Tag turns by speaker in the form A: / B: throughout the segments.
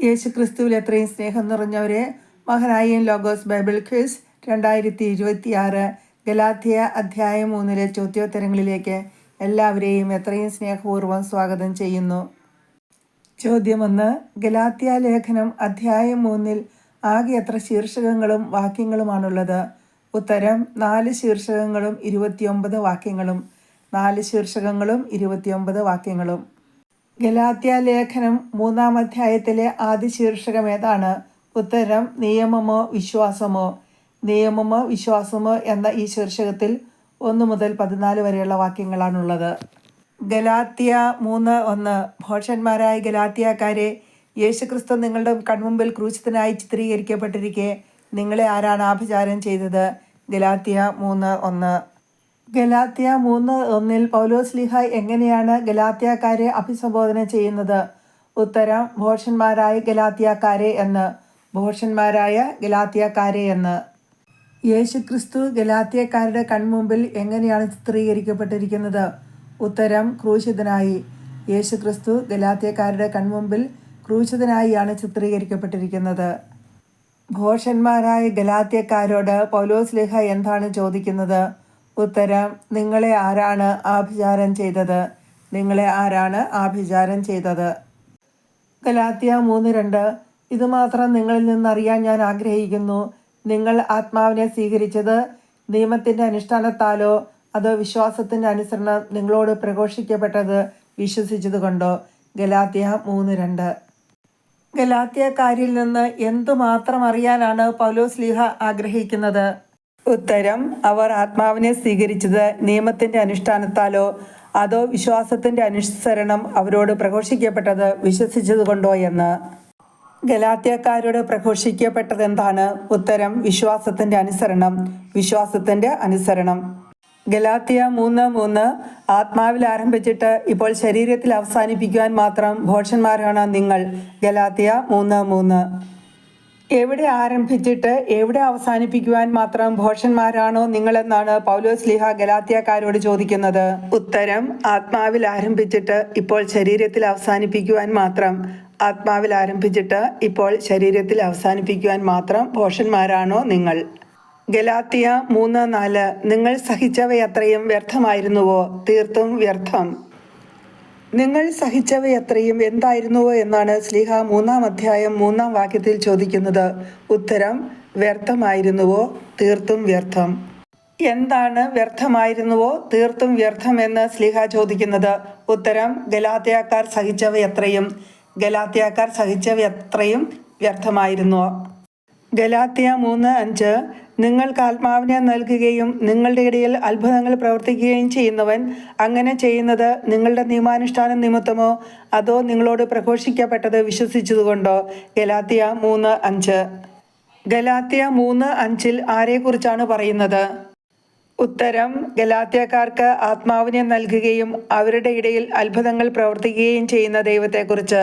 A: യേശു ക്രിസ്തുവിൽ എത്രയും സ്നേഹം നിറഞ്ഞവരെ മഹനായൻ ലോഗോസ് ബൈബിൾ ക്വിസ് രണ്ടായിരത്തി ഇരുപത്തിയാറ് ഗലാത്തിയ അധ്യായം മൂന്നിലെ ചോദ്യോത്തരങ്ങളിലേക്ക് എല്ലാവരെയും എത്രയും സ്നേഹപൂർവം സ്വാഗതം ചെയ്യുന്നു. ചോദ്യം ഒന്ന് ഗലാത്തിയ ലേഖനം അധ്യായം മൂന്നിൽ ആകെ എത്ര ശീർഷകങ്ങളും വാക്യങ്ങളുമാണുള്ളത്? ഉത്തരം നാല് ശീർഷകങ്ങളും ഇരുപത്തിയൊമ്പത് വാക്യങ്ങളും നാല് ശീർഷകങ്ങളും ഇരുപത്തിയൊമ്പത് വാക്യങ്ങളും. ഗലാത്യ ലേഖനം മൂന്നാം അധ്യായത്തിലെ ആദ്യ ശീർഷകം ഏതാണ്? ഉത്തരം നിയമമോ വിശ്വാസമോ. നിയമമോ വിശ്വാസമോ എന്ന ഈ ശീർഷകത്തിൽ ഒന്ന് മുതൽ പതിനാല് വരെയുള്ള വാക്യങ്ങളാണുള്ളത്. ഗലാത്യ മൂന്ന് ഒന്ന്. ഭോഷന്മാരായ ഗലാത്യക്കാരെ യേശുക്രിസ്തു നിങ്ങളുടെ കൺമുമ്പിൽ ക്രൂശിതനായി ചിത്രീകരിക്കപ്പെട്ടിരിക്കെ. നിങ്ങളെ ആരാണ് ആഭിചാരം ചെയ്തത്? ഗലാത്യ മൂന്ന് ഒന്ന്. ഗലാത്യ മൂന്ന് ഒന്നിൽ പൗലോസ് ലിഹ എങ്ങനെയാണ് ഗലാത്യക്കാരെ അഭിസംബോധന ചെയ്യുന്നത്? ഉത്തരം ഭോഷന്മാരായ ഗലാത്യക്കാരെ എന്ന്. ഭോഷന്മാരായ ഗലാത്യക്കാരെ എന്ന്. യേശുക്രിസ്തു ഗലാത്യക്കാരുടെ കൺമുമ്പിൽ എങ്ങനെയാണ് ചിത്രീകരിക്കപ്പെട്ടിരിക്കുന്നത്? ഉത്തരം ക്രൂശിതനായി. യേശുക്രിസ്തു ഗലാത്യക്കാരുടെ കൺമുമ്പിൽ ക്രൂശിതനായിയാണ് ചിത്രീകരിക്കപ്പെട്ടിരിക്കുന്നത്. ഘോഷന്മാരായ ഗലാത്യക്കാരോട് പൗലോസ് ലിഹ എന്താണ് ചോദിക്കുന്നത്? ഉത്തരം നിങ്ങളെ ആരാണ് ആഭിചാരം ചെയ്തത്? നിങ്ങളെ ആരാണ് ആഭിചാരം ചെയ്തത്? ഗലാത്തിയ മൂന്ന് രണ്ട് ഇതുമാത്രം നിങ്ങളിൽ നിന്നറിയാൻ ഞാൻ ആഗ്രഹിക്കുന്നു. നിങ്ങൾ ആത്മാവിനെ സ്വീകരിച്ചത് നിയമത്തിന്റെ അനുഷ്ഠാനത്താലോ അതോ വിശ്വാസത്തിന്റെ അനുസരണം നിങ്ങളോട് പ്രഘോഷിക്കപ്പെട്ടത് വിശ്വസിച്ചതുകൊണ്ടോ? ഗലാത്യ മൂന്ന് രണ്ട്. ഗലാത്യക്കാരിൽ നിന്ന് എന്തുമാത്രം അറിയാനാണ് പൗലോസ് ലീഹ ആഗ്രഹിക്കുന്നത്? ഉത്തരം അവർ ആത്മാവിനെ സ്വീകരിച്ചത് നിയമത്തിന്റെ അനുഷ്ഠാനത്താലോ അതോ വിശ്വാസത്തിന്റെ അനുസരണം അവരോട് പ്രഘോഷിക്കപ്പെട്ടത് വിശ്വസിച്ചതുകൊണ്ടോ എന്ന്. ഗലാത്യക്കാരോട് പ്രഘോഷിക്കപ്പെട്ടത് എന്താണ് ഉത്തരം വിശ്വാസത്തിന്റെ അനുസരണം. വിശ്വാസത്തിന്റെ അനുസരണം. ഗലാത്തിയ മൂന്ന് മൂന്ന് ആത്മാവിൽ ആരംഭിച്ചിട്ട് ഇപ്പോൾ ശരീരത്തിൽ അവസാനിപ്പിക്കുവാൻ മാത്രം ഭോഷന്മാരാണ് നിങ്ങൾ. ഗലാത്തിയ മൂന്ന് മൂന്ന്. എവിടെ ആരംഭിച്ചിട്ട് എവിടെ അവസാനിപ്പിക്കുവാൻ മാത്രം ഭോഷന്മാരാണോ നിങ്ങളെന്നാണ് പൗലോസ് ലിഹ ഗലാത്യക്കാരോട് ചോദിക്കുന്നത്. ഉത്തരം ആത്മാവിൽ ആരംഭിച്ചിട്ട് ഇപ്പോൾ ശരീരത്തിൽ അവസാനിപ്പിക്കുവാൻ മാത്രം. ആത്മാവിൽ ആരംഭിച്ചിട്ട് ഇപ്പോൾ ശരീരത്തിൽ അവസാനിപ്പിക്കുവാൻ മാത്രം ഭോഷന്മാരാണോ നിങ്ങൾ. ഗലാത്തിയ മൂന്ന് നാല് നിങ്ങൾ സഹിച്ചവയത്രയും വ്യർത്ഥമായിരുന്നുവോ? തീർത്തും വ്യർത്ഥം. നിങ്ങൾ സഹിച്ചവയത്രയും എന്തായിരുന്നുവോ എന്നാണ് സ്ലിഹ മൂന്നാം അധ്യായം മൂന്നാം വാക്യത്തിൽ ചോദിക്കുന്നത്. ഉത്തരം വ്യർത്ഥമായിരുന്നുവോ? തീർത്തും വ്യർത്ഥം. എന്താണ് വ്യർത്ഥമായിരുന്നുവോ? തീർത്തും വ്യർത്ഥം എന്ന് സ്ലിഹ ചോദിക്കുന്നത്. ഉത്തരം ഗലാത്യക്കാർ സഹിച്ചവയത്രയും ഗലാത്യക്കാർ സഹിച്ചവയത്രയും വ്യർത്ഥമായിരുന്നുവോ ഗലാത്യ മൂന്ന് അഞ്ച് നിങ്ങൾക്ക് ആത്മാവിനെ നൽകുകയും നിങ്ങളുടെ ഇടയിൽ അത്ഭുതങ്ങൾ പ്രവർത്തിക്കുകയും ചെയ്യുന്നവൻ അങ്ങനെ ചെയ്യുന്നത് നിങ്ങളുടെ നിയമാനുഷ്ഠാന നിമിത്തമോ അതോ നിങ്ങളോട് പ്രഘോഷിക്കപ്പെട്ടത് വിശ്വസിച്ചതുകൊണ്ടോ? ഗലാത്തിയ മൂന്ന് അഞ്ച്. ഗലാത്തിയ മൂന്ന് അഞ്ചിൽ ആരെക്കുറിച്ചാണ് പറയുന്നത്? ഉത്തരം ഗലാത്യക്കാർക്ക് ആത്മാവിനെ നൽകുകയും അവരുടെ ഇടയിൽ അത്ഭുതങ്ങൾ പ്രവർത്തിക്കുകയും ചെയ്യുന്ന ദൈവത്തെക്കുറിച്ച്.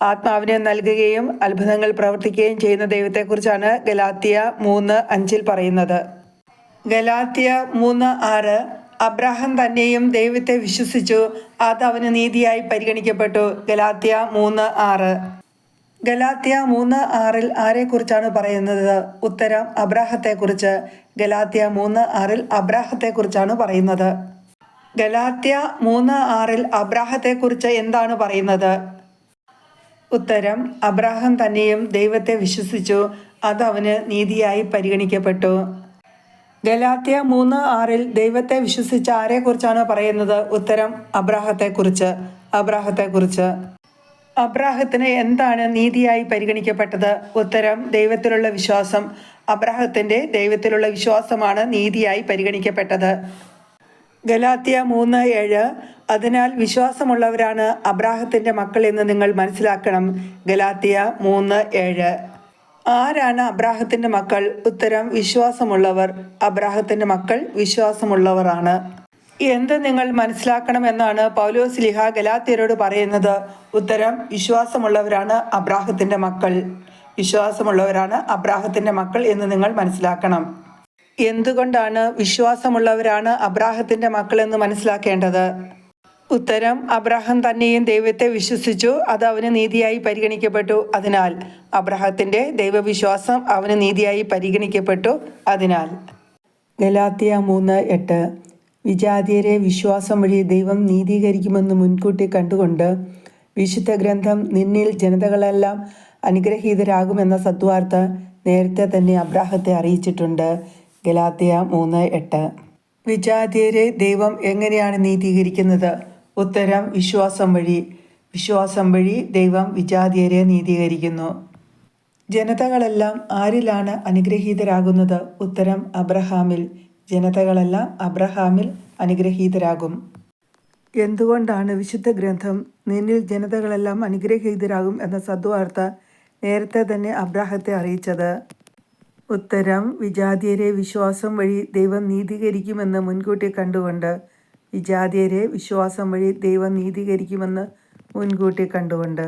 A: ആത്മാവിനെ നൽകുകയും അത്ഭുതങ്ങൾ പ്രവർത്തിക്കുകയും ചെയ്യുന്ന ദൈവത്തെക്കുറിച്ചാണ് ഗലാത്തിയ മൂന്ന് അഞ്ചിൽ പറയുന്നത്. ഗലാത്തിയ മൂന്ന് ആറ് അബ്രാഹം തന്നെയും ദൈവത്തെ വിശ്വസിച്ചു അത് അവന് നീതിയായി പരിഗണിക്കപ്പെട്ടു. ഗലാത്തിയ മൂന്ന് ആറ്. ഗലാത്തിയ മൂന്ന് ആറിൽ ആരെക്കുറിച്ചാണ് പറയുന്നത്? ഉത്തരം അബ്രാഹത്തെക്കുറിച്ച്. ഗലാത്തിയ മൂന്ന് ആറിൽ അബ്രാഹത്തെക്കുറിച്ചാണ് പറയുന്നത്. ഗലാത്യ മൂന്ന് ആറിൽ അബ്രാഹത്തെക്കുറിച്ച് എന്താണ് പറയുന്നത്? ഉത്തരം അബ്രാഹം തന്നെയും ദൈവത്തെ വിശ്വസിച്ചു അത് അവന് നീതിയായി പരിഗണിക്കപ്പെട്ടു. ഗലാത്യ മൂന്ന് ആറിൽ ദൈവത്തെ വിശ്വസിച്ച ആരെക്കുറിച്ചാണ് പറയുന്നത്? ഉത്തരം അബ്രാഹത്തെക്കുറിച്ച് അബ്രാഹത്തെക്കുറിച്ച്. അബ്രാഹത്തിന് എന്താണ് നീതിയായി പരിഗണിക്കപ്പെട്ടത്? ഉത്തരം ദൈവത്തിലുള്ള വിശ്വാസം. അബ്രാഹത്തിന്റെ ദൈവത്തിലുള്ള വിശ്വാസമാണ് നീതിയായി പരിഗണിക്കപ്പെട്ടത്. ഗലാത്യ മൂന്ന് ഏഴ് അതിനാൽ വിശ്വാസമുള്ളവരാണ് അബ്രാഹത്തിന്റെ മക്കൾ എന്ന് നിങ്ങൾ മനസ്സിലാക്കണം. ഗലാത്തിയ മൂന്ന് ഏഴ്. ആരാണ് അബ്രാഹത്തിന്റെ മക്കൾ? ഉത്തരം വിശ്വാസമുള്ളവർ. അബ്രാഹത്തിന്റെ മക്കൾ വിശ്വാസമുള്ളവരാണ്. എന്ത് നിങ്ങൾ മനസ്സിലാക്കണം എന്നാണ് പൗലോസ് ലിഹ ഗലാത്തിയരോട് പറയുന്നത്. ഉത്തരം വിശ്വാസമുള്ളവരാണ് അബ്രാഹത്തിന്റെ മക്കൾ. വിശ്വാസമുള്ളവരാണ് അബ്രാഹത്തിന്റെ മക്കൾ എന്ന് നിങ്ങൾ മനസ്സിലാക്കണം. എന്തുകൊണ്ടാണ് വിശ്വാസമുള്ളവരാണ് അബ്രാഹത്തിന്റെ മക്കളെന്ന് മനസ്സിലാക്കേണ്ടത്? ഉത്തരം അബ്രഹാം തന്നെയും ദൈവത്തെ വിശ്വസിച്ചു. അത് അവന് നീതിയായി പരിഗണിക്കപ്പെട്ടു. അതിനാൽ അബ്രഹത്തിന്റെ ദൈവവിശ്വാസം അവന് നീതിയായി പരിഗണിക്കപ്പെട്ടു. അതിനാൽ ഗലാത്തിയ മൂന്ന് എട്ട് വിജാതിയരെ വിശ്വാസം വഴി ദൈവം നീതീകരിക്കുമെന്ന് മുൻകൂട്ടി കണ്ടുകൊണ്ട് വിശുദ്ധ ഗ്രന്ഥം നിന്നിൽ ജനതകളെല്ലാം അനുഗ്രഹീതരാകുമെന്ന സദ്വാർത്ത നേരത്തെ തന്നെ അബ്രാഹത്തെ അറിയിച്ചിട്ടുണ്ട്. ഗലാത്തിയ മൂന്ന് എട്ട് വിജാതിയരെ ദൈവം എങ്ങനെയാണ് നീതീകരിക്കുന്നത്? ഉത്തരം വിശ്വാസം വഴി. വിശ്വാസം വഴി ദൈവം വിജാതിയരെ നീതീകരിക്കുന്നു. ജനതകളെല്ലാം ആരിലാണ് അനുഗ്രഹീതരാകുന്നത്? ഉത്തരം അബ്രഹാമിൽ. ജനതകളെല്ലാം അബ്രഹാമിൽ അനുഗ്രഹീതരാകും. എന്തുകൊണ്ടാണ് വിശുദ്ധ ഗ്രന്ഥം നിന്നിൽ ജനതകളെല്ലാം അനുഗ്രഹീതരാകും എന്ന സദ്വാർത്ത നേരത്തെ തന്നെ അബ്രാഹത്തെ അറിയിച്ചത്? ഉത്തരം വിജാതിയരെ വിശ്വാസം വഴി ദൈവം നീതീകരിക്കുമെന്ന് മുൻകൂട്ടി കണ്ടുകൊണ്ട് വിജാതിയരെ വിശ്വാസം വഴി ദൈവം നീതീകരിക്കുമെന്ന് മുൻകൂട്ടി കണ്ടുകൊണ്ട്.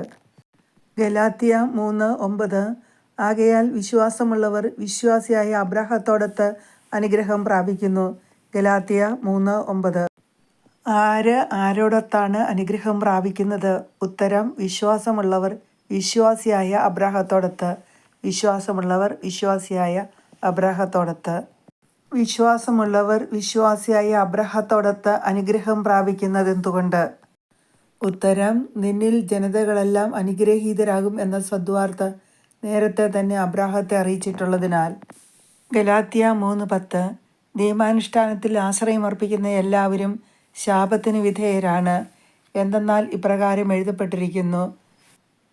A: ഗലാത്തിയ മൂന്ന് ഒമ്പത് ആകയാൽ വിശ്വാസമുള്ളവർ വിശ്വാസിയായ അബ്രാഹത്തോടത്ത് അനുഗ്രഹം പ്രാപിക്കുന്നു. ഗലാത്തിയ മൂന്ന് ഒമ്പത്. ആര് ആരോടൊത്താണ് അനുഗ്രഹം പ്രാപിക്കുന്നത്? ഉത്തരം വിശ്വാസമുള്ളവർ വിശ്വാസിയായ അബ്രാഹത്തോടത്ത്. വിശ്വാസമുള്ളവർ വിശ്വാസിയായ അബ്രാഹത്തോടൊത്ത്. വിശ്വാസമുള്ളവർ വിശ്വാസിയായ അബ്രഹത്തോടൊത്ത് അനുഗ്രഹം പ്രാപിക്കുന്നത് എന്തുകൊണ്ട് ഉത്തരം നിന്നിൽ ജനതകളെല്ലാം അനുഗ്രഹീതരാകും എന്ന സദ്വാർത്ത നേരത്തെ തന്നെ അബ്രാഹത്തെ അറിയിച്ചിട്ടുള്ളതിനാൽ. ഗലാത്തിയ മൂന്ന് പത്ത് നിയമാനുഷ്ഠാനത്തിൽ ആശ്രയമർപ്പിക്കുന്ന എല്ലാവരും ശാപത്തിന് വിധേയരാണ് എന്തെന്നാൽ ഇപ്രകാരം എഴുതപ്പെട്ടിരിക്കുന്നു.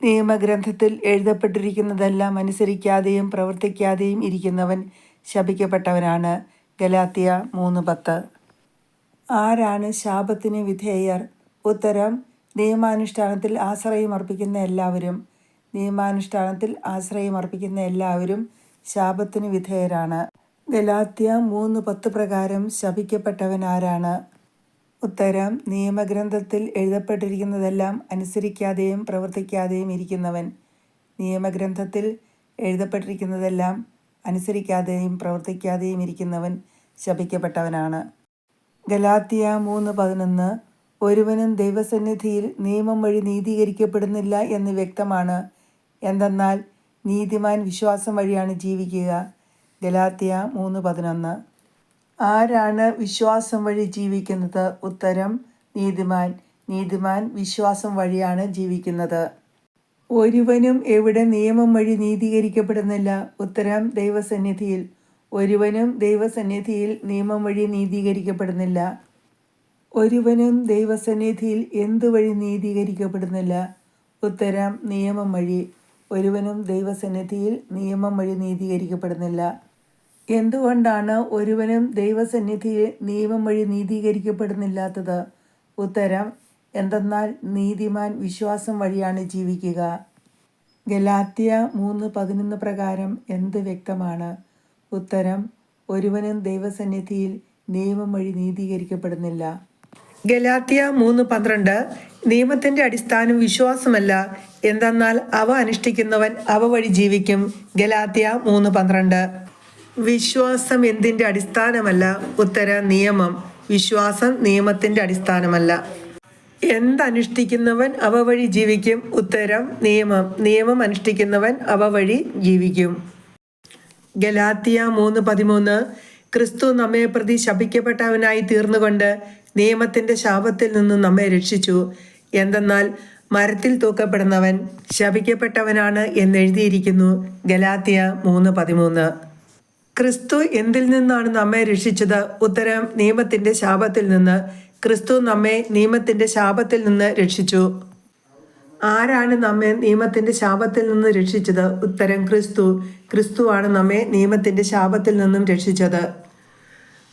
A: നിയമഗ്രന്ഥത്തിൽ എഴുതപ്പെട്ടിരിക്കുന്നതെല്ലാം അനുസരിക്കാതെയും പ്രവർത്തിക്കാതെയും ഇരിക്കുന്നവൻ ശപിക്കപ്പെട്ടവനാണ് ഗലാത്തിയ മൂന്ന് പത്ത്. ആരാണ് ശാപത്തിന് വിധേയർ? ഉത്തരം നിയമാനുഷ്ഠാനത്തിൽ ആശ്രയം അർപ്പിക്കുന്ന എല്ലാവരും നിയമാനുഷ്ഠാനത്തിൽ ആശ്രയം അർപ്പിക്കുന്ന എല്ലാവരും ശാപത്തിന് വിധേയരാണ്. ഗലാത്യ മൂന്ന് പത്ത് പ്രകാരം ശപിക്കപ്പെട്ടവൻ ആരാണ്? ഉത്തരം നിയമഗ്രന്ഥത്തിൽ എഴുതപ്പെട്ടിരിക്കുന്നതെല്ലാം അനുസരിക്കാതെയും പ്രവർത്തിക്കാതെയും ഇരിക്കുന്നവൻ. നിയമഗ്രന്ഥത്തിൽ എഴുതപ്പെട്ടിരിക്കുന്നതെല്ലാം അനുസരിക്കാതെയും പ്രവർത്തിക്കാതെയും ഇരിക്കുന്നവൻ ശപിക്കപ്പെട്ടവനാണ്. ഗലാത്തിയ മൂന്ന് പതിനൊന്ന് ഒരുവനും ദൈവസന്നിധിയിൽ നിയമം വഴി നീതീകരിക്കപ്പെടുന്നില്ല എന്ന് വ്യക്തമാണ്. എന്തെന്നാൽ നീതിമാൻ വിശ്വാസം വഴിയാണ് ജീവിക്കുക. ഗലാത്തിയ മൂന്ന് പതിനൊന്ന്. ആരാണ് വിശ്വാസം വഴി ജീവിക്കുന്നത്? ഉത്തരം നീതിമാൻ. നീതിമാൻ വിശ്വാസം വഴിയാണ് ജീവിക്കുന്നത്. ഒരുവനും എവിടെ നിയമം വഴി നീതീകരിക്കപ്പെടുന്നില്ല. ഉത്തരം ദൈവസന്നിധിയിൽ. ഒരുവനും ദൈവസന്നിധിയിൽ നിയമം വഴി നീതീകരിക്കപ്പെടുന്നില്ല. ഒരുവനും ദൈവസന്നിധിയിൽ എന്തുവഴി നീതീകരിക്കപ്പെടുന്നില്ല? ഉത്തരം നിയമം വഴി. ഒരുവനും ദൈവസന്നിധിയിൽ നിയമം വഴി നീതീകരിക്കപ്പെടുന്നില്ല. എന്തുകൊണ്ടാണ് ഒരുവനും ദൈവസന്നിധിയിൽ നിയമം വഴി നീതീകരിക്കപ്പെടുന്നില്ലാത്തത്? ഉത്തരം എന്തെന്നാൽ നീതിമാൻ വിശ്വാസം വഴിയാണ് ജീവിക്കുക. ഗലാത്തിയ മൂന്ന് പതിനൊന്ന് പ്രകാരം എന്ത് വ്യക്തമാണ്? ഉത്തരം ഒരുവനും ദൈവസന്നിധിയിൽ നിയമം വഴി നീതീകരിക്കപ്പെടുന്നില്ല. ഗലാത്തിയ മൂന്ന് പന്ത്രണ്ട് നിയമത്തിന്റെ അടിസ്ഥാനം വിശ്വാസമല്ല എന്തെന്നാൽ അവ അനുഷ്ഠിക്കുന്നവൻ അവ വഴി ജീവിക്കും. ഗലാത്തിയ മൂന്ന് പന്ത്രണ്ട്. വിശ്വാസം എന്തിന്റെ അടിസ്ഥാനമല്ല? ഉത്തര നിയമം. വിശ്വാസം നിയമത്തിന്റെ അടിസ്ഥാനമല്ല. എന്തനുഷ്ഠിക്കുന്നവൻ അവ വഴി ജീവിക്കും? ഉത്തരം നിയമം. നിയമം അനുഷ്ഠിക്കുന്നവൻ അവ വഴി ജീവിക്കും. ഗലാത്തിയ മൂന്ന് പതിമൂന്ന്. ക്രിസ്തു നമ്മെ പ്രതി ശപിക്കപ്പെട്ടവനായി തീർന്നുകൊണ്ട് നിയമത്തിന്റെ ശാപത്തിൽ നിന്ന് നമ്മെ രക്ഷിച്ചു. എന്തെന്നാൽ മരത്തിൽ തൂക്കപ്പെടുന്നവൻ ശപിക്കപ്പെട്ടവനാണ് എന്നെഴുതിയിരിക്കുന്നു ഗലാത്തിയ മൂന്ന് പതിമൂന്ന്. ക്രിസ്തു എന്തിൽ നിന്നാണ് നമ്മെ രക്ഷിച്ചത്? ഉത്തരം നിയമത്തിന്റെ ശാപത്തിൽ നിന്ന് ക്രിസ്തു നമ്മെ നിയമത്തിന്റെ ശാപത്തിൽ നിന്ന് രക്ഷിച്ചു. ആരാണ് നമ്മെ നിയമത്തിന്റെ ശാപത്തിൽ നിന്ന് രക്ഷിച്ചത്? ഉത്തരം ക്രിസ്തു. ക്രിസ്തുവാണ് നമ്മെ നിയമത്തിന്റെ ശാപത്തിൽ നിന്നും രക്ഷിച്ചത്.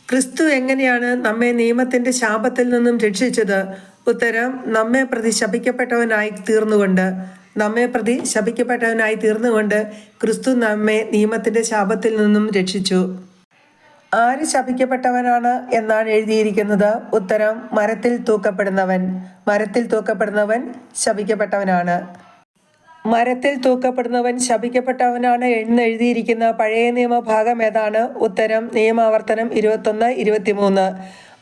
A: ക്രിസ്തു എങ്ങനെയാണ് നമ്മെ നിയമത്തിന്റെ ശാപത്തിൽ നിന്നും രക്ഷിച്ചത്? ഉത്തരം നമ്മെ പ്രതി ശപിക്കപ്പെട്ടവനായി തീർന്നുകൊണ്ട്. നമ്മെ പ്രതി ശപിക്കപ്പെട്ടവനായി തീർന്നുകൊണ്ട് ക്രിസ്തു നമ്മെ നിയമത്തിന്റെ ശാപത്തിൽ നിന്നും രക്ഷിച്ചു. ആര് ശപിക്കപ്പെട്ടവനാണ് എന്നാണ് എഴുതിയിരിക്കുന്നത്? ഉത്തരം മരത്തിൽ തൂക്കപ്പെടുന്നവൻ. മരത്തിൽ തൂക്കപ്പെടുന്നവൻ ശപിക്കപ്പെട്ടവനാണ്. മരത്തിൽ തൂക്കപ്പെടുന്നവൻ ശപിക്കപ്പെട്ടവനാണ് എന്നെഴുതിയിരിക്കുന്ന പഴയ നിയമഭാഗം ഏതാണ്? ഉത്തരം നിയമാവർത്തനം ഇരുപത്തൊന്ന് ഇരുപത്തിമൂന്ന്.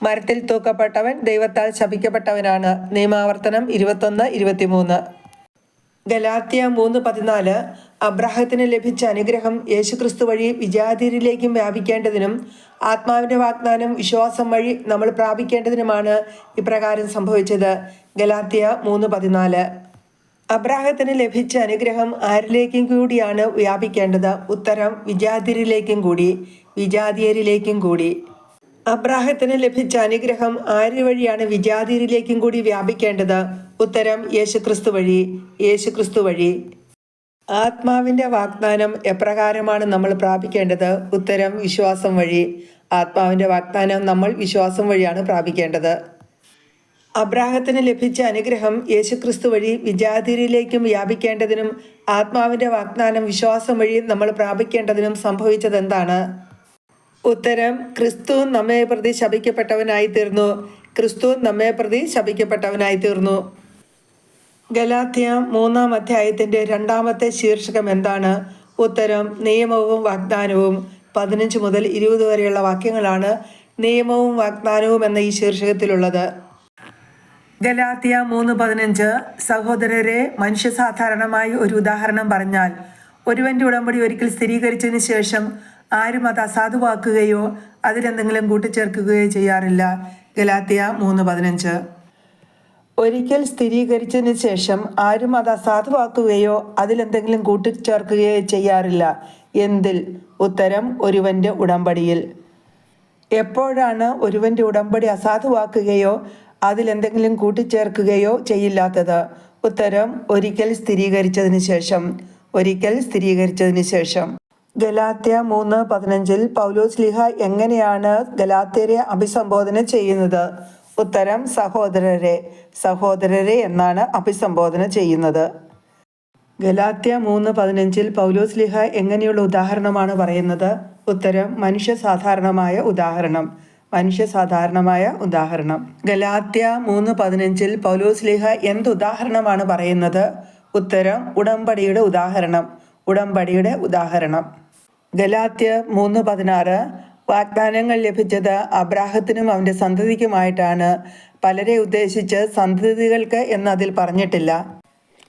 A: മരത്തിൽ തൂക്കപ്പെട്ടവൻ ദൈവത്താൽ ശപിക്കപ്പെട്ടവനാണ്. നിയമാവർത്തനം ഇരുപത്തൊന്ന് ഇരുപത്തിമൂന്ന്. ഗലാത്യ മൂന്ന് പതിനാല് അബ്രാഹത്തിന് ലഭിച്ച അനുഗ്രഹം യേശുക്രിസ്തു വഴി വിജാതിരിലേക്കും വ്യാപിക്കേണ്ടതിനും ആത്മാവിന്റെ വാഗ്ദാനം വിശ്വാസം വഴി നമ്മൾ പ്രാപിക്കേണ്ടതിനുമാണ് ഇപ്രകാരം സംഭവിച്ചത്. ഗലാത്യ മൂന്ന് പതിനാല്. അബ്രാഹത്തിന് ലഭിച്ച അനുഗ്രഹം ആരിലേക്കും കൂടിയാണ് വ്യാപിക്കേണ്ടത്? ഉത്തരം വിജാതിരിലേക്കും കൂടി. വിജാതിയരിലേക്കും കൂടി. അബ്രാഹത്തിന് ലഭിച്ച അനുഗ്രഹം ആര് വഴിയാണ് വിജാതിരിലേക്കും കൂടി വ്യാപിക്കേണ്ടത്? ഉത്തരം യേശുക്രിസ്തു വഴി. യേശുക്രിസ്തു വഴി. ആത്മാവിന്റെ വാഗ്ദാനം എപ്രകാരമാണ് നമ്മൾ പ്രാപിക്കേണ്ടത്? ഉത്തരം വിശ്വാസം വഴി. ആത്മാവിന്റെ വാഗ്ദാനം നമ്മൾ വിശ്വാസം വഴിയാണ് പ്രാപിക്കേണ്ടത്. അബ്രാഹത്തിന് ലഭിച്ച അനുഗ്രഹം യേശുക്രിസ്തു വഴി. വിജാതിരിയിലേക്കും വ്യാപിക്കേണ്ടതിനും ആത്മാവിന്റെ വാഗ്ദാനം വിശ്വാസം വഴി നമ്മൾ പ്രാപിക്കേണ്ടതിനും സംഭവിച്ചത് എന്താണ് ഉത്തരം ക്രിസ്തു നമ്മെ പ്രതി ശപിക്കപ്പെട്ടവനായി തീർന്നു. ക്രിസ്തു നമ്മെ പ്രതി ശപിക്കപ്പെട്ടവനായി തീർന്നു. ഗലാത്യ മൂന്നാം അധ്യായത്തിന്റെ രണ്ടാമത്തെ ശീർഷകം എന്താണ്? ഉത്തരം നിയമവും വാഗ്ദാനവും. പതിനഞ്ച് മുതൽ ഇരുപത് വരെയുള്ള വാക്യങ്ങളാണ് നിയമവും വാഗ്ദാനവും എന്ന ഈ ശീർഷകത്തിലുള്ളത്. ഗലാത്തിയ മൂന്ന് പതിനഞ്ച് സഹോദരരെ മനുഷ്യസാധാരണമായി ഒരു ഉദാഹരണം പറഞ്ഞാൽ ഒരുവന്റെ ഉടമ്പടി ഒരിക്കൽ സ്ഥിരീകരിച്ചതിന് ശേഷം ആരും അത് അസാധുവാക്കുകയോ അതിലെന്തെങ്കിലും കൂട്ടിച്ചേർക്കുകയോ ചെയ്യാറില്ല. ഗലാത്തിയ മൂന്ന് പതിനഞ്ച്. ഒരിക്കൽ സ്ഥിരീകരിച്ചതിന് ശേഷം ആരും അത് അസാധുവാക്കുകയോ അതിലെന്തെങ്കിലും കൂട്ടിച്ചേർക്കുകയോ ചെയ്യാറില്ല. എന്തിൽ? ഉത്തരം ഒരുവന്റെ ഉടമ്പടിയിൽ. എപ്പോഴാണ് ഒരുവന്റെ ഉടമ്പടി അസാധുവാക്കുകയോ അതിലെന്തെങ്കിലും കൂട്ടിച്ചേർക്കുകയോ ചെയ്യില്ലാത്തത്? ഉത്തരം ഒരിക്കൽ സ്ഥിരീകരിച്ചതിന് ശേഷം. ഒരിക്കൽ സ്ഥിരീകരിച്ചതിന് ശേഷം. ഗലാത്യ മൂന്ന് പതിനഞ്ചിൽ പൗലോസ് ലിഹ എങ്ങനെയാണ് ഗലാത്യരെ അഭിസംബോധന ചെയ്യുന്നത്? ഉത്തരം സഹോദരരെ. സഹോദരരെ എന്നാണ് അഭിസംബോധന ചെയ്യുന്നത്. ഗലാത്യ മൂന്ന് പതിനഞ്ചിൽ പൗലോസ് ലിഹ എങ്ങനെയുള്ള ഉദാഹരണമാണ് പറയുന്നത്? ഉത്തരം മനുഷ്യ സാധാരണമായ ഉദാഹരണം. മനുഷ്യ സാധാരണമായ ഉദാഹരണം. ഗലാത്യ മൂന്ന് പതിനഞ്ചിൽ പൗലോസ് ലിഹ എന്ത് ഉദാഹരണമാണ് പറയുന്നത്? ഉത്തരം ഉടമ്പടിയുടെ ഉദാഹരണം. ഉടമ്പടിയുടെ ഉദാഹരണം. ഗലാത്യ മൂന്ന് പതിനാറ് വാഗ്ദാനങ്ങൾ ലഭിച്ചത് അബ്രാഹത്തിനും അവന്റെ സന്തതിക്കുമായിട്ടാണ്. പലരെ ഉദ്ദേശിച്ച് സന്തതികൾക്ക് എന്ന് അതിൽ പറഞ്ഞിട്ടില്ല.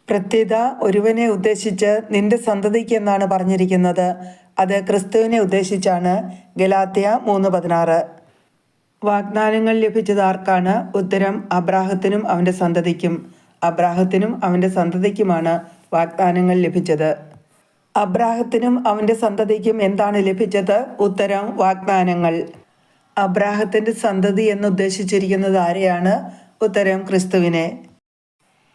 A: പ്രത്യേക ഒരുവനെ ഉദ്ദേശിച്ച് നിന്റെ സന്തതിക്ക് എന്നാണ് പറഞ്ഞിരിക്കുന്നത്. അത് ക്രിസ്തുവിനെ ഉദ്ദേശിച്ചാണ്. ഗലാത്യ മൂന്ന് പതിനാറ്. വാഗ്ദാനങ്ങൾ ലഭിച്ചത് ആർക്കാണ്? ഉത്തരം അബ്രാഹത്തിനും അവന്റെ സന്തതിക്കും. അബ്രാഹത്തിനും അവന്റെ സന്തതിക്കുമാണ് വാഗ്ദാനങ്ങൾ ലഭിച്ചത്. അബ്രാഹത്തിനും അവന്റെ സന്തതിക്കും എന്താണ് ലഭിച്ചത്? ഉത്തരം വാഗ്ദാനങ്ങൾ. അബ്രാഹത്തിന്റെ സന്തതി എന്ന് ഉദ്ദേശിച്ചിരിക്കുന്നത് ആരെയാണ്? ഉത്തരം ക്രിസ്തുവിനെ.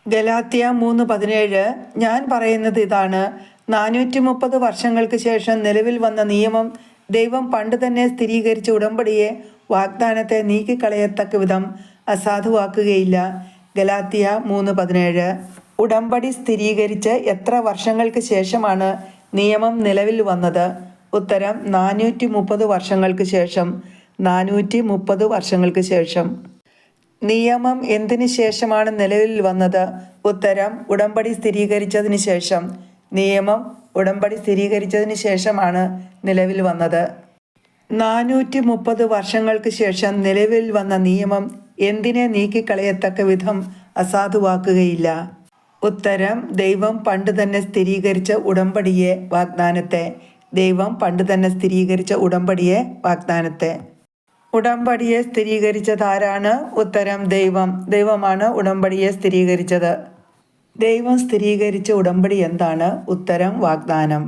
A: ഗലാത്യ മൂന്ന് പതിനേഴ് ഞാൻ പറയുന്നത് ഇതാണ്. നാനൂറ്റി മുപ്പത് വർഷങ്ങൾക്ക് ശേഷം നിലവിൽ വന്ന നിയമം ദൈവം പണ്ട് തന്നെ സ്ഥിരീകരിച്ച ഉടമ്പടിയെ വാഗ്ദാനത്തെ നീക്കിക്കളയത്തക്ക വിധം അസാധുവാക്കുകയില്ല. ഗലാത്തിയ മൂന്ന് പതിനേഴ്. ഉടമ്പടി സ്ഥിരീകരിച്ച് എത്ര വർഷങ്ങൾക്ക് ശേഷമാണ് നിയമം നിലവിൽ വന്നത്? ഉത്തരം നാനൂറ്റി മുപ്പത് വർഷങ്ങൾക്ക് ശേഷം നാനൂറ്റി മുപ്പത് വർഷങ്ങൾക്ക് ശേഷം. നിയമം എന്തിനു ശേഷമാണ് നിലവിൽ വന്നത്? ഉത്തരം ഉടമ്പടി സ്ഥിരീകരിച്ചതിന് ശേഷം. നിയമം ഉടമ്പടി സ്ഥിരീകരിച്ചതിന് ശേഷമാണ് നിലവിൽ വന്നത്. നാനൂറ്റി മുപ്പത് വർഷങ്ങൾക്ക് ശേഷം നിലവിൽ വന്ന നിയമം എന്തിനെ നീക്കിക്കളയത്തക്ക വിധം അസാധുവാക്കുകയില്ല. ഉത്തരം ദൈവം പണ്ട് തന്നെ സ്ഥിരീകരിച്ച ഉടമ്പടിയെ വാഗ്ദാനത്തെ. ദൈവം പണ്ട് തന്നെ സ്ഥിരീകരിച്ച ഉടമ്പടിയെ വാഗ്ദാനത്തെ. ഉടമ്പടിയെ സ്ഥിരീകരിച്ചത് ആരാണ് ഉത്തരം ദൈവം. ദൈവമാണ് ഉടമ്പടിയെ സ്ഥിരീകരിച്ചത്. ദൈവം സ്ഥിരീകരിച്ച ഉടമ്പടി എന്താണ്? ഉത്തരം വാഗ്ദാനം.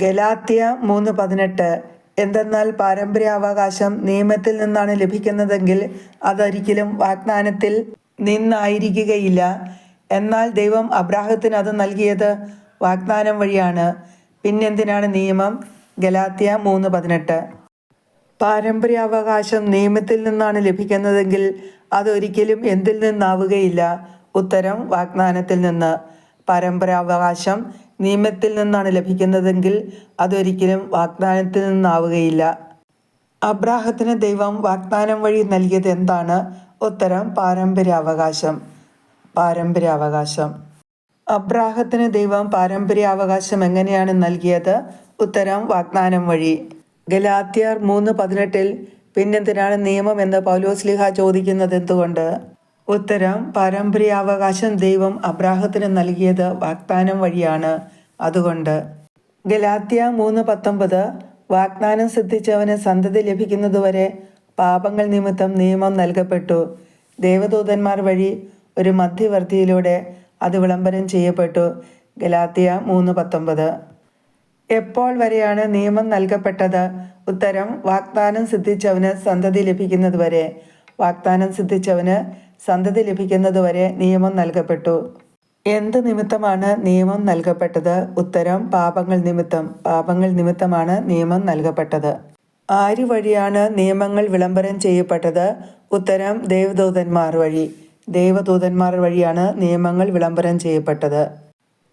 A: ഗലാത്യ മൂന്ന് പതിനെട്ട്. എന്തെന്നാൽ പാരമ്പര്യാവകാശം നിയമത്തിൽ നിന്നാണ് ലഭിക്കുന്നതെങ്കിൽ അതൊരിക്കലും വാഗ്ദാനത്തിൽ നിന്നായിരിക്കുകയില്ല. എന്നാൽ ദൈവം അബ്രാഹത്തിന് അത് നൽകിയത് വാഗ്ദാനം വഴിയാണ്. പിന്നെന്തിനാണ് നിയമം? ഗലാത്തിയ മൂന്ന് പതിനെട്ട്. പാരമ്പര്യാവകാശം നിയമത്തിൽ നിന്നാണ് ലഭിക്കുന്നതെങ്കിൽ അതൊരിക്കലും എന്തിൽ നിന്നാവുകയില്ല. ഉത്തരം വാഗ്ദാനത്തിൽ നിന്ന്. പരമ്പരാവകാശം നിയമത്തിൽ നിന്നാണ് ലഭിക്കുന്നതെങ്കിൽ അതൊരിക്കലും വാഗ്ദാനത്തിൽ നിന്നാവുകയില്ല. അബ്രാഹത്തിന് ദൈവം വാഗ്ദാനം വഴി നൽകിയത് എന്താണ്? ഉത്തരം പാരമ്പര്യാവകാശം. പാരമ്പര്യാവകാശം. അബ്രാഹത്തിന് ദൈവം പാരമ്പര്യാവകാശം എങ്ങനെയാണ് നൽകിയത്? ഉത്തരം വാഗ്ദാനം വഴി. ഗലാത്യർ മൂന്ന് പതിനെട്ടിൽ പിന്നെന്തിനാണ് നിയമം എന്ന് പൗലോസ്ലിഹ ചോദിക്കുന്നത് എന്തുകൊണ്ട്? ഉത്തരം പാരമ്പര്യാവകാശം ദൈവം അബ്രാഹത്തിന് നൽകിയത് വാഗ്ദാനം വഴിയാണ്. അതുകൊണ്ട് ഗലാത്യ മൂന്ന് പത്തൊമ്പത് വാഗ്ദാനം സിദ്ധിച്ചവന് സന്തതി ലഭിക്കുന്നതുവരെ പാപങ്ങൾ നിമിത്തം നിയമം നൽകപ്പെട്ടു. ദേവദൂതന്മാർ വഴി ഒരു മധ്യവർത്തിയിലൂടെ അത് വിളംബരം ചെയ്യപ്പെട്ടു. ഗലാത്തിയ മൂന്ന് പത്തൊമ്പത്. എപ്പോൾ വരെയാണ് നിയമം നൽകപ്പെട്ടത്? ഉത്തരം വാഗ്ദാനം സിദ്ധിച്ചവന് സന്തതി ലഭിക്കുന്നതുവരെ വാഗ്ദാനം സിദ്ധിച്ചവന് സന്തതി ലഭിക്കുന്നതുവരെ നിയമം നൽകപ്പെട്ടു. എന്ത് നിമിത്തമാണ് നിയമം നൽകപ്പെട്ടത്? ഉത്തരം പാപങ്ങൾ നിമിത്തം. പാപങ്ങൾ നിമിത്തമാണ് നിയമം നൽകപ്പെട്ടത്. ആര് വഴിയാണ് നിയമങ്ങൾ വിളംബരം ചെയ്യപ്പെട്ടത്? ഉത്തരം ദേവദൂതന്മാർ വഴി. ദേവദൂതന്മാർ വഴിയാണ് നിയമങ്ങൾ വിളംബരം ചെയ്യപ്പെട്ടത്.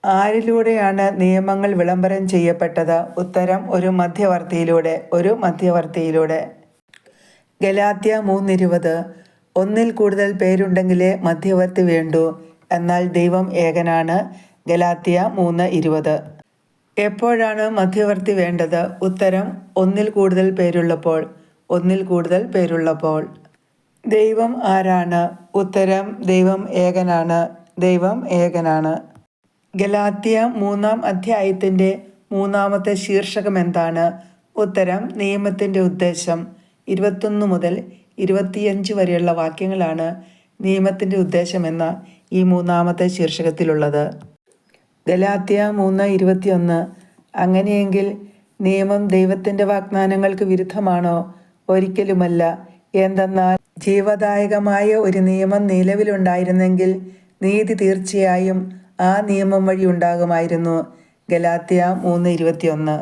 A: ആരിലൂടെയാണ് നിയമങ്ങൾ വിളംബരം ചെയ്യപ്പെട്ടത്? ഉത്തരം ഒരു മധ്യവർത്തിയിലൂടെ ഒരു മധ്യവർത്തിയിലൂടെ. ഗലാത്യ മൂന്നിരുപത് ഒന്നിൽ കൂടുതൽ പേരുണ്ടെങ്കിലേ മധ്യവർത്തി വേണ്ടു എന്നാൽ ദൈവം ഏകനാണ്. ഗലാത്യ മൂന്ന് ഇരുപത്. എപ്പോഴാണ് മധ്യവർത്തി വേണ്ടത്? ഉത്തരം ഒന്നിൽ കൂടുതൽ പേരുള്ളപ്പോൾ ഒന്നിൽ കൂടുതൽ പേരുള്ളപ്പോൾ. ദൈവം ആരാണ്? ഉത്തരം ദൈവം ഏകനാണ് ദൈവം ഏകനാണ്. ഗലാത്തിയ മൂന്നാം അധ്യായത്തിന്റെ മൂന്നാമത്തെ ശീർഷകം എന്താണ്? ഉത്തരം നിയമത്തിന്റെ ഉദ്ദേശം. ഇരുപത്തൊന്ന് മുതൽ ഇരുപത്തിയഞ്ച് വരെയുള്ള വാക്യങ്ങളാണ് നിയമത്തിന്റെ ഉദ്ദേശം എന്ന ഈ മൂന്നാമത്തെ ശീർഷകത്തിലുള്ളത്. ഗലാത്തിയ മൂന്ന് ഇരുപത്തിയൊന്ന് അങ്ങനെയെങ്കിൽ നിയമം ദൈവത്തിന്റെ വാഗ്ദാനങ്ങൾക്ക് വിരുദ്ധമാണോ? ഒരിക്കലുമല്ല. എന്തെന്നാൽ ജീവദായകമായ ഒരു നിയമം നിലവിലുണ്ടായിരുന്നെങ്കിൽ നീതി തീർച്ചയായും ആ നിയമം വഴി ഉണ്ടാകുമായിരുന്നു. ഗലാത്യ മൂന്ന് ഇരുപത്തിയൊന്ന്.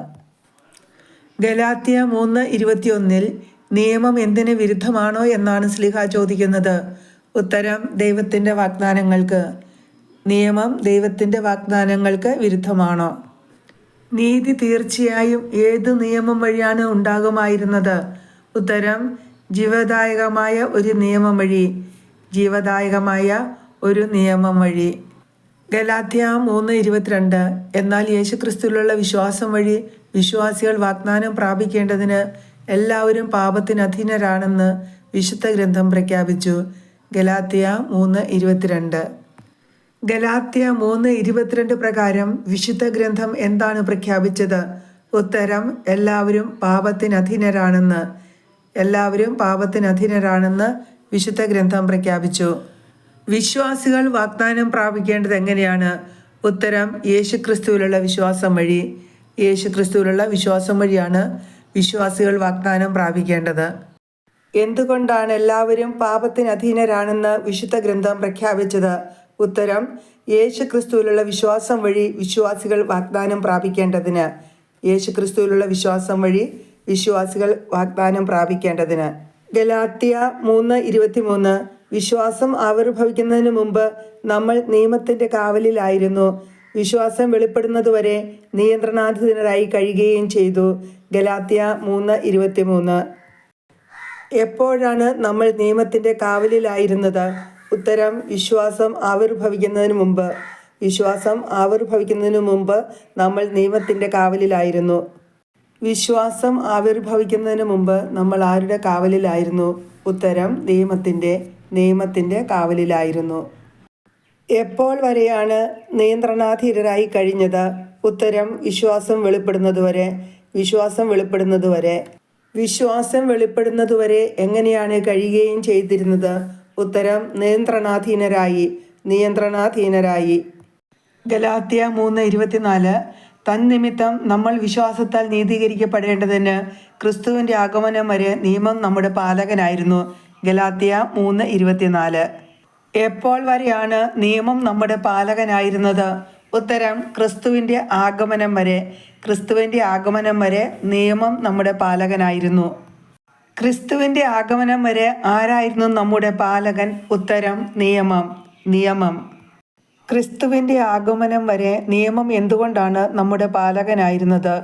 A: ഗലാത്യ മൂന്ന് ഇരുപത്തിയൊന്നിൽ നിയമം എന്തിന് വിരുദ്ധമാണോ എന്നാണ് സ്ലിഹ ചോദിക്കുന്നത്. ഉത്തരം ദൈവത്തിന്റെ വാഗ്ദാനങ്ങൾക്ക്. നിയമം ദൈവത്തിന്റെ വാഗ്ദാനങ്ങൾക്ക് വിരുദ്ധമാണോ? നീതി തീർച്ചയായും ഏത് നിയമം വഴിയാണ് ഉണ്ടാകുമായിരുന്നത്? ഉത്തരം ജീവദായകമായ ഒരു നിയമം വഴി ജീവദായകമായ ഒരു നിയമം വഴി ഗലാത്യ മൂന്ന് ഇരുപത്തിരണ്ട്. എന്നാൽ യേശുക്രിസ്തുവിലുള്ള വിശ്വാസം വഴി വിശ്വാസികൾ വാഗ്ദാനം പ്രാപിക്കേണ്ടതിന് എല്ലാവരും പാപത്തിന് അധീനരാണെന്ന് വിശുദ്ധ ഗ്രന്ഥം പ്രഖ്യാപിച്ചു. ഗലാത്യ മൂന്ന് ഇരുപത്തിരണ്ട്. ഗലാത്യ മൂന്ന് ഇരുപത്തിരണ്ട് പ്രകാരം വിശുദ്ധ ഗ്രന്ഥം എന്താണ് പ്രഖ്യാപിച്ചത്? ഉത്തരം എല്ലാവരും പാപത്തിന് അധീനരാണെന്ന്. എല്ലാവരും പാപത്തിന് അധീനരാണെന്ന് വിശുദ്ധ ഗ്രന്ഥം പ്രഖ്യാപിച്ചു. വിശ്വാസികൾ വാഗ്ദാനം പ്രാപിക്കേണ്ടത് എങ്ങനെയാണ്? ഉത്തരം യേശുക്രിസ്തുവിലുള്ള വിശ്വാസം വഴി. യേശുക്രിസ്തുവിലുള്ള വിശ്വാസം വഴിയാണ് വിശ്വാസികൾ വാഗ്ദാനം പ്രാപിക്കേണ്ടത്. എന്തുകൊണ്ടാണ് എല്ലാവരും പാപത്തിന് അധീനരാണെന്ന് വിശുദ്ധ ഗ്രന്ഥം പ്രഖ്യാപിച്ചത്? ഉത്തരം യേശുക്രിസ്തുവിലുള്ള വിശ്വാസം വഴി വിശ്വാസികൾ വാഗ്ദാനം പ്രാപിക്കേണ്ടതിന്. യേശുക്രിസ്തുവിലുള്ള വിശ്വാസം വഴി വിശ്വാസികൾ വാഗ്ദാനം പ്രാപിക്കേണ്ടതിന്. ഗലാത്തിയ മൂന്ന് ഇരുപത്തിമൂന്ന് വിശ്വാസം ആവിർഭവിക്കുന്നതിന് മുമ്പ് നമ്മൾ നിയമത്തിന്റെ കാവലിലായിരുന്നു. വിശ്വാസം വെളിപ്പെടുന്നതുവരെ നിയന്ത്രണാധീനരായി കഴിയുകയും ചെയ്തു. ഗലാത്തിയ മൂന്ന് ഇരുപത്തിമൂന്ന്. എപ്പോഴാണ് നമ്മൾ നിയമത്തിന്റെ കാവലിലായിരുന്നത്? ഉത്തരം വിശ്വാസം ആവിർഭവിക്കുന്നതിന് മുമ്പ്. വിശ്വാസം ആവിർഭവിക്കുന്നതിന് മുമ്പ് നമ്മൾ നിയമത്തിന്റെ കാവലിലായിരുന്നു. വിശ്വാസം ആവിർഭവിക്കുന്നതിന് മുമ്പ് നമ്മൾ ആരുടെ കാവലിലായിരുന്നു? ഉത്തരം നിയമത്തിന്റെ നിയമത്തിന്റെ കാവലിലായിരുന്നു. എപ്പോൾ വരെയാണ് നിയന്ത്രണാധീരായി കഴിഞ്ഞത്? ഉത്തരം വിശ്വാസം വെളിപ്പെടുന്നതുവരെ വിശ്വാസം വെളിപ്പെടുന്നതുവരെ. വിശ്വാസം വെളിപ്പെടുന്നതുവരെ എങ്ങനെയാണ് കഴിയുകയും ചെയ്തിരുന്നത്? ഉത്തരം നിയന്ത്രണാധീനരായി നിയന്ത്രണാധീനരായി. ഗലാത്യ മൂന്ന് ഇരുപത്തിനാല് തന്നിമിത്തം നമ്മൾ വിശ്വാസത്താൽ നീതീകരിക്കപ്പെടേണ്ടതിന് ക്രിസ്തുവിന്റെ ആഗമനം വരെ നിയമം നമ്മുടെ പാലകനായിരുന്നു. ഗലാത്തിയ മൂന്ന് ഇരുപത്തിനാല്. എപ്പോൾ വരെയാണ് നിയമം നമ്മുടെ പാലകനായിരുന്നത്? ഉത്തരം ക്രിസ്തുവിന്റെ ആഗമനം വരെ. ക്രിസ്തുവിന്റെ ആഗമനം വരെ നിയമം നമ്മുടെ പാലകനായിരുന്നു. ക്രിസ്തുവിന്റെ ആഗമനം വരെ ആരായിരുന്നു നമ്മുടെ പാലകൻ? ഉത്തരം നിയമം. നിയമം. ക്രിസ്തുവിന്റെ ആഗമനം വരെ നിയമം എന്തുകൊണ്ടാണ് നമ്മുടെ പാലകനായിരുന്നത്?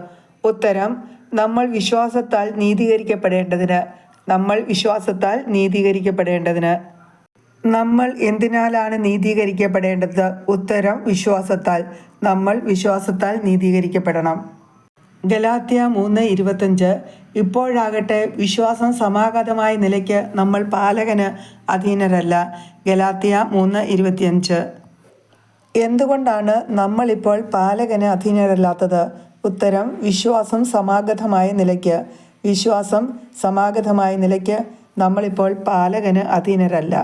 A: ഉത്തരം നമ്മൾ വിശ്വാസത്താൽ നീതീകരിക്കപ്പെടേണ്ടതിന്. നമ്മൾ വിശ്വാസത്താൽ നീതീകരിക്കപ്പെടേണ്ടതിന്. നമ്മൾ എന്തിനാലാണ് നീതീകരിക്കപ്പെടേണ്ടത്? ഉത്തരം വിശ്വാസത്താൽ. നമ്മൾ വിശ്വാസത്താൽ നീതീകരിക്കപ്പെടണം. ഗലാത്യ മൂന്ന് ഇരുപത്തഞ്ച് ഇപ്പോഴാകട്ടെ വിശ്വാസം സമാഗതമായ നിലയ്ക്ക് നമ്മൾ പാലകന് അധീനരല്ല. ഗലാത്യ മൂന്ന് ഇരുപത്തിയഞ്ച്. എന്തുകൊണ്ടാണ് നമ്മളിപ്പോൾ പാലകന് അധീനരല്ലാത്തത്? ഉത്തരം വിശ്വാസം സമാഗതമായ നിലയ്ക്ക്. വിശ്വാസം സമാഗതമായ നിലയ്ക്ക് നമ്മളിപ്പോൾ പാലകന് അധീനരല്ല.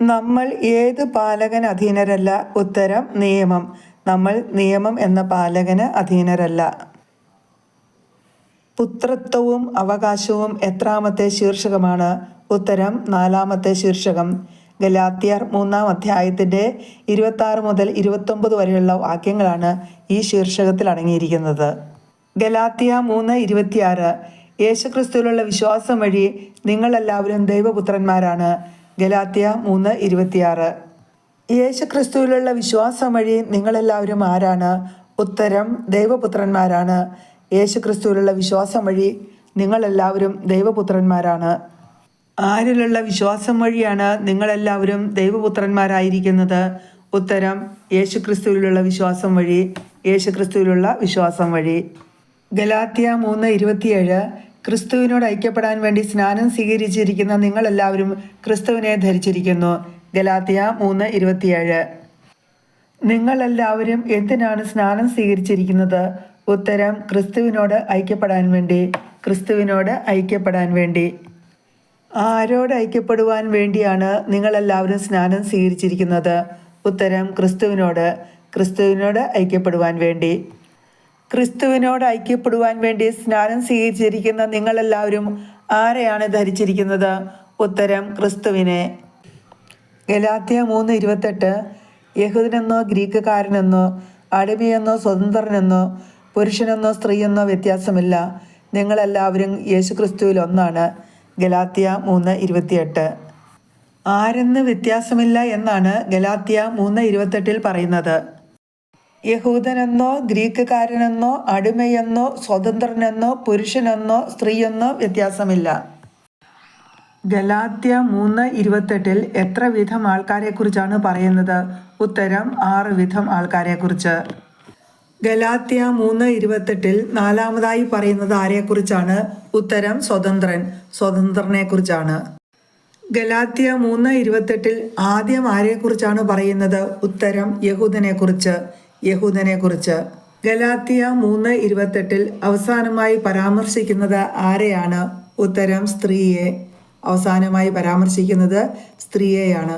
A: നമ്മൾ ഏത് പാലകന് അധീനരല്ല? ഉത്തരം നിയമം. നമ്മൾ നിയമം എന്ന പാലകന് അധീനരല്ല. പുത്രത്വവും അവകാശവും എത്രാമത്തെ ശീർഷകമാണ്? ഉത്തരം നാലാമത്തെ ശീർഷകം. ഗലാത്തിയർ മൂന്നാം അധ്യായത്തിന്റെ ഇരുപത്തി മുതൽ ഇരുപത്തൊമ്പത് വരെയുള്ള വാക്യങ്ങളാണ് ഈ ശീർഷകത്തിൽ അടങ്ങിയിരിക്കുന്നത്. ഗലാത്തിയ മൂന്ന് ഇരുപത്തിയാറ് യേശുക്രിസ്തുവിലുള്ള വിശ്വാസം വഴി നിങ്ങളെല്ലാവരും ദൈവപുത്രന്മാരാണ്. ഗലാത്തിയ മൂന്ന് ഇരുപത്തിയാറ് യേശുക്രിസ്തുവിലുള്ള വിശ്വാസം വഴി നിങ്ങളെല്ലാവരും ആരാണ്? ഉത്തരം ദൈവപുത്രന്മാരാണ്. യേശുക്രിസ്തുവിലുള്ള വിശ്വാസം വഴി നിങ്ങളെല്ലാവരും ദൈവപുത്രന്മാരാണ്. ആരിലുള്ള വിശ്വാസം വഴിയാണ് നിങ്ങളെല്ലാവരും ദൈവപുത്രന്മാരായിരിക്കുന്നത്? ഉത്തരം യേശുക്രിസ്തുവിലുള്ള വിശ്വാസം വഴി യേശുക്രിസ്തുവിലുള്ള വിശ്വാസം വഴി. ഗലാത്യ മൂന്ന് ഇരുപത്തിയേഴ് ക്രിസ്തുവിനോട് ഐക്യപ്പെടാൻ വേണ്ടി സ്നാനം സ്വീകരിച്ചിരിക്കുന്ന നിങ്ങളെല്ലാവരും ക്രിസ്തുവിനെ ധരിച്ചിരിക്കുന്നു. ഗലാത്യ മൂന്ന് ഇരുപത്തിയേഴ്. നിങ്ങളെല്ലാവരും എന്തിനാണ് സ്നാനം സ്വീകരിച്ചിരിക്കുന്നത്? ഉത്തരം ക്രിസ്തുവിനോട് ഐക്യപ്പെടാൻ വേണ്ടി ക്രിസ്തുവിനോട് ഐക്യപ്പെടാൻ വേണ്ടി. ആരോട് ഐക്യപ്പെടുവാൻ വേണ്ടിയാണ് നിങ്ങളെല്ലാവരും സ്നാനം സ്വീകരിച്ചിരിക്കുന്നത്. ഉത്തരം ക്രിസ്തുവിനോട്. ക്രിസ്തുവിനോട് ഐക്യപ്പെടുവാൻ വേണ്ടി. ക്രിസ്തുവിനോട് ഐക്യപ്പെടുവാൻ വേണ്ടി സ്നാനം സ്വീകരിച്ചിരിക്കുന്ന നിങ്ങളെല്ലാവരും ആരെയാണ് ധരിച്ചിരിക്കുന്നത്? ഉത്തരം ക്രിസ്തുവിനെ. ഗലാത്യ മൂന്ന് ഇരുപത്തെട്ട്. യഹൂദനെന്നോ ഗ്രീക്കുകാരനെന്നോ അടിമയെന്നോ സ്വതന്ത്രനെന്നോ പുരുഷനെന്നോ സ്ത്രീയെന്നോ വ്യത്യാസമില്ല. നിങ്ങളെല്ലാവരും യേശുക്രിസ്തുവിൽ ഒന്നാണ്. ഗലാത്യ മൂന്ന് ഇരുപത്തിയെട്ട്. ആരെന്ന് വ്യത്യാസമില്ല എന്നാണ് ഗലാത്തിയ മൂന്ന് ഇരുപത്തെട്ടിൽ പറയുന്നത്. യഹൂദനെന്നോ ഗ്രീക്കുകാരനെന്നോ അടിമയെന്നോ സ്വതന്ത്രനെന്നോ പുരുഷനെന്നോ സ്ത്രീയെന്നോ വ്യത്യാസമില്ല. ഗലാത്യ മൂന്ന് ഇരുപത്തെട്ടിൽ എത്ര വിധം ആൾക്കാരെക്കുറിച്ചാണ് പറയുന്നത്? ഉത്തരം ആറ് വിധം ആൾക്കാരെക്കുറിച്ച്. ഗലാത്യ മൂന്ന് ഇരുപത്തെട്ടിൽ നാലാമതായി പറയുന്നത് ആരെക്കുറിച്ചാണ്? ഉത്തരം സ്വതന്ത്രൻ സ്വതന്ത്രനെ കുറിച്ചാണ് ഗലാത്യ മൂന്ന് ഇരുപത്തെട്ടിൽ ആദ്യം ആരെക്കുറിച്ചാണ് പറയുന്നത്? ഉത്തരം യഹൂദനെ കുറിച്ച് യഹൂദനെ കുറിച്ച് ഗലാത്തിയ മൂന്ന് ഇരുപത്തെട്ടിൽ അവസാനമായി പരാമർശിക്കുന്നത് ആരെയാണ്? ഉത്തരം സ്ത്രീയെ. അവസാനമായി പരാമർശിക്കുന്നത് സ്ത്രീയെയാണ്.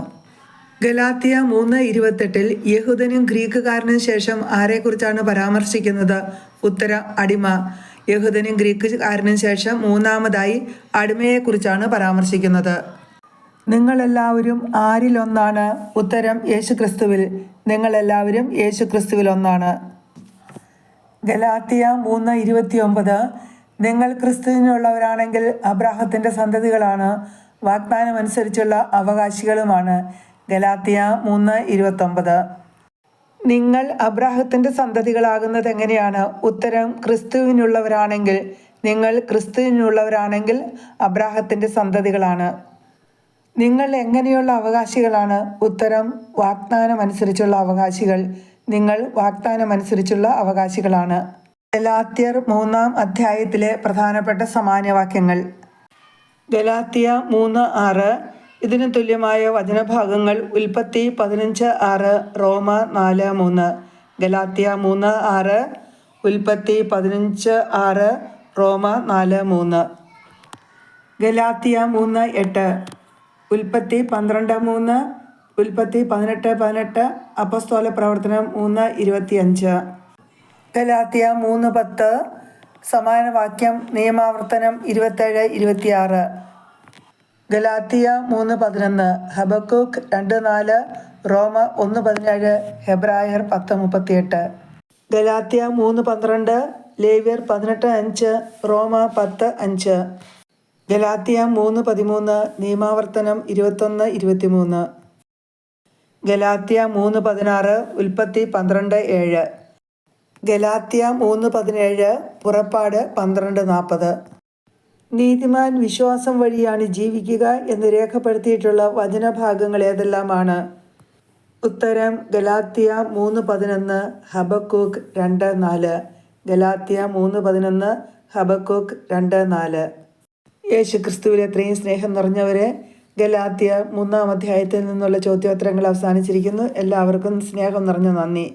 A: ഗലാത്തിയ മൂന്ന് ഇരുപത്തെട്ടിൽ യഹൂദനും ഗ്രീക്കുകാരനും ശേഷം ആരെക്കുറിച്ചാണ് പരാമർശിക്കുന്നത്? ഉത്തര അടിമ. യഹൂദനും ഗ്രീക്കുകാരനും ശേഷം മൂന്നാമതായി അടിമയെക്കുറിച്ചാണ് പരാമർശിക്കുന്നത്. നിങ്ങളെല്ലാവരും ആരിലൊന്നാണ്? ഉത്തരം യേശുക്രിസ്തുവിൽ. നിങ്ങളെല്ലാവരും യേശുക്രിസ്തുവിൽ ഒന്നാണ് ഗലാത്തിയ മൂന്ന് ഇരുപത്തിയൊമ്പത്. നിങ്ങൾ ക്രിസ്തുവിനുള്ളവരാണെങ്കിൽ അബ്രാഹത്തിന്റെ സന്തതികളാണ്. വാഗ്ദാനം അനുസരിച്ചുള്ള അവകാശികളുമാണ്. ഗലാത്തിയ മൂന്ന് ഇരുപത്തൊമ്പത്. നിങ്ങൾ അബ്രാഹത്തിന്റെ സന്തതികളാകുന്നത് എങ്ങനെയാണ്? ഉത്തരം ക്രിസ്തുവിനുള്ളവരാണെങ്കിൽ നിങ്ങൾ ക്രിസ്തുവിനുള്ളവരാണെങ്കിൽ അബ്രാഹത്തിന്റെ സന്തതികളാണ്. നിങ്ങൾ എങ്ങനെയുള്ള അവകാശികളാണ്? ഉത്തരം വാഗ്ദാനം അനുസരിച്ചുള്ള അവകാശികൾ. നിങ്ങൾ വാഗ്ദാനം അനുസരിച്ചുള്ള അവകാശികളാണ്. ഗലാത്യർ മൂന്നാം അധ്യായത്തിലെ പ്രധാനപ്പെട്ട സമാനവാക്യങ്ങൾ ഗലാത്തിയ മൂന്ന് ആറ് ഇതിന് തുല്യമായ വചനഭാഗങ്ങൾ ഉൽപ്പത്തി പതിനഞ്ച് ആറ് റോമ നാല് മൂന്ന് ഗലാത്തിയ മൂന്ന് ആറ് ഉൽപ്പത്തി പതിനഞ്ച് ആറ് റോമ നാല് മൂന്ന്. ഗലാത്തിയ മൂന്ന് എട്ട് ഉൽപ്പത്തി പന്ത്രണ്ട് മൂന്ന് ഉൽപ്പത്തി പതിനെട്ട് പതിനെട്ട് അപ്പസ്തോല പ്രവർത്തനം മൂന്ന് ഇരുപത്തിയഞ്ച് ഗലാത്തിയ മൂന്ന് പത്ത് സമാനവാക്യം നിയമാവർത്തനം ഇരുപത്തേഴ് ഇരുപത്തിയാറ്. ഗലാത്തിയ മൂന്ന് പതിനൊന്ന് ഹബക്കൂക്ക് രണ്ട് നാല് റോമ ഒന്ന് പതിനേഴ് ഹെബ്രായർ പത്ത് മുപ്പത്തിയെട്ട്. ഗലാത്തിയ മൂന്ന് പന്ത്രണ്ട് ലേവ്യർ പതിനെട്ട് അഞ്ച് റോമ പത്ത് അഞ്ച്. ഗലാത്തിയ മൂന്ന് പതിമൂന്ന് നിയമാവർത്തനം ഇരുപത്തൊന്ന് ഇരുപത്തിമൂന്ന്. ഗലാത്തിയ മൂന്ന് പതിനാറ് ഉൽപ്പത്തി പന്ത്രണ്ട് ഏഴ്. ഗലാത്തിയ മൂന്ന് പതിനേഴ് പുറപ്പാട് പന്ത്രണ്ട് നാൽപ്പത് നീതിമാൻ വിശ്വാസം വഴിയാണ് ജീവിക്കുക എന്ന് രേഖപ്പെടുത്തിയിട്ടുള്ള വചനഭാഗങ്ങൾ ഏതെല്ലാമാണ്? ഉത്തരം ഗലാത്തിയ മൂന്ന് പതിനൊന്ന് ഹബക്കൂക്ക് രണ്ട് നാല്. ഗലാത്തിയ മൂന്ന് പതിനൊന്ന് ഹബക്കൂക്ക് രണ്ട് നാല്. യേശു ക്രിസ്തുവിൽ അത്രയും സ്നേഹം നിറഞ്ഞവരെ ഗലാത്തിയ മൂന്നാം അധ്യായത്തിൽ നിന്നുള്ള ചോദ്യോത്തരങ്ങൾ അവസാനിച്ചിരിക്കുന്നു. എല്ലാവർക്കും സ്നേഹം നിറഞ്ഞ നന്ദി.